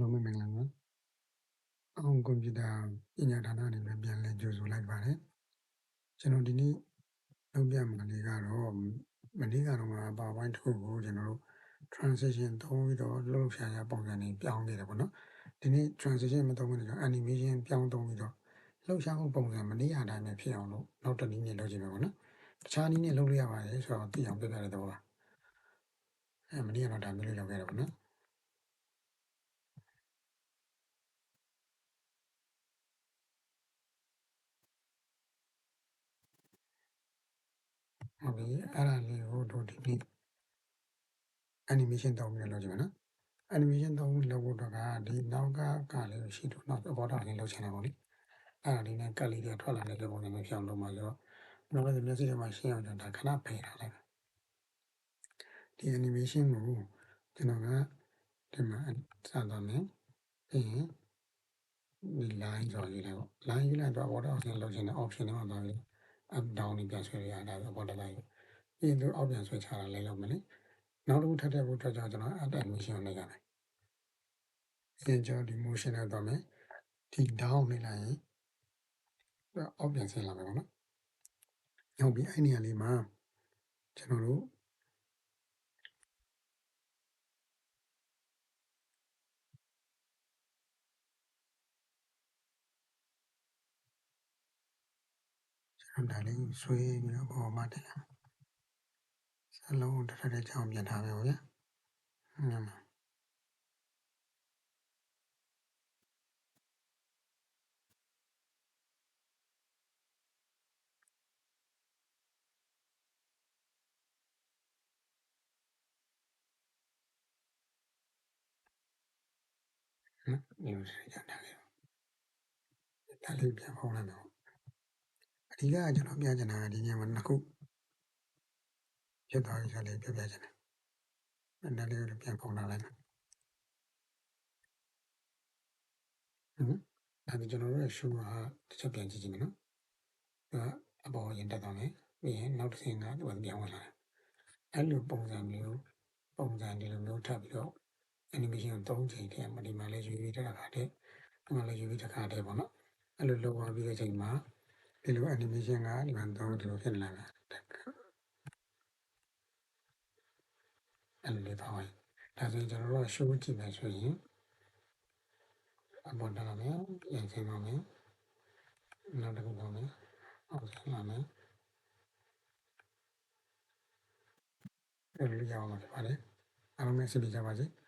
လုံးမင်္ဂလာပါအောင်ကွန်ပျူတာပညာဌာနအနေနဲ့ပြန်လည်ကြိုဆိုလိုက်ပါတယ်ကျွန်တော်ဒီနေ့လုပ်ပြမှာလေးကတော့မနေ့ကတော့ PowerPoint တစ်ခုကိုကျွန်တော်တို့ transition သုံးပြီးတော့လှုပ်ရှားရပုံစံတွေပြောင်းနေတယ်ပေါ့နော်ဒီနေ့ transition မသုံးဘူးတော့ animation ပြောင်းသုံးပြီးတော့လှုပ်ရှားမှုပုံစံမနေ့အတိုင်းပဲဖြစ်အောင်လို့နောက်တစ်နည်းနဲ့လုပ်ကြည့်မယ်ပေါ့နော်တခြားနည်းနဲ့လုပ်လို့ရပါတယ်ဆိုတော့သိအောင်ပြပြတဲ့တော့ပါအဲမနေ့ကတော့ဒါမျိုးလေးလုပ်ခဲ့တယ်ပေါ့နော် ဟုတ်ပြီအဲ့ဒါလေးကိုတို့ဒီနေ့ animation တောင်းပြီးတော့လုပ်ကြည့်မယ်နော် animation တောင်းပြီးလုပ်ဖို့တော့ကဒီနောက်ကကလေးရှိတော့နောက်ဘောတာလေးလုပ်ချင်တယ်ပေါ့လေအဲ့ဒါလေးနဲ့ကတ်လေးတွေထွက်လာတဲ့ပုံစံမျိုးဖြစ်အောင်လုပ်မှဆိုတော့နောက်လည်းမျက်စိထဲမှာရှင်းအောင်ဒါခဏဖယ်ထားလိုက်ဒီ animation ကိုကျွန်တော်ကဒီမှာစသွားမယ်ပြီးရင်ဒီ line ဆိုရေးလိုက်ပေါ့ line ရေးလိုက်တော့ border option လုပ်ချင်တဲ့ option တွေမှာပါပြီး up down တွေပြန်ဆွဲရတာဆို border line ကိုပြီးရင်သူအောက်ပြန်ဆွဲချတာလည်းလုပ်မယ်လေနောက်တစ်ခုထပ်ထပ်ဖို့အတွက်ကြောင့်ကျွန်တော် add animation ကိုလုပ်ရမယ်ပြီးရင်ကျွန်တော်ဒီ motion နဲ့တော့မယ်ဒီ down နေလိုက်ရင်အောက်ပြန်ဆင်းလာမယ်ပေါ့နော်နောက်ပြီးအဲ့နေရာလေးမှာကျွန်တော်တို့ ကျွန်တော်ဒါလေးကိုဆွဲပြီးတော့ပေါ်မှာတင်ရမယ်စလုံးကိုတစ်ထပ်တစ်ချောင်းပြန်ထားမယ်ပေါ့ဗျာမှန်ပါနော်ဒီလိုဆက်ကြတာလေဒါလေးပြန်ဖောင်းလိုက်မယ်အ ဓိကကျွန်တော်ပြချင်တာကဒီညမှာနှစ်ခုဖြစ်သွားပြီဆိုလေးပြပြချင်တယ်အဲ့ဒါလေးကိုပြန်ဖောင်းလာလိုက်မယ်ဟမ်အဲ့ဒါကျွန်တော်တို့ရဲ့ show ဟာတစ်ချက်ပြန်ကြည့်ကြည့်မယ်နော်ဒါအပေါ်ရင်တက်သွားမယ်ပြီးရင်နောက်တစ်ဆင့်ကဒီမှာပြန်ဝင်လာတယ်အဲ့လိုပုံစံမျိုးပုံစံဒီလိုမျိုးထပ်ပြီးတော့ animation ကို၃ချိန်တည်းမှာဒီမှာလည်း UV တက်တာခါတည်းဒီမှာလည်း UV တက်ခါတည်းပေါ့နော်အဲ့လိုလုပ်သွားပြီးတဲ့အချိန်မှာ ဒီလို animation ကဒီမှာသုံးဒီလိုဖြစ်လာတာအဲ့လိုလေးပါဝင်ဒါဆိုရင်ကျွန်တော်တို့ show ကြည့်မယ်ဆိုရင်အပေါ်တက်လာမယ်ပြန်ဆင်းပါမယ်နောက်တစ်ခုပါမယ်အောက်ဆင်းလာမယ်အဲ့လိုရအောင်ပါပါတယ်အားလုံးနဲ့ဆက်ပြီးကြပါစေ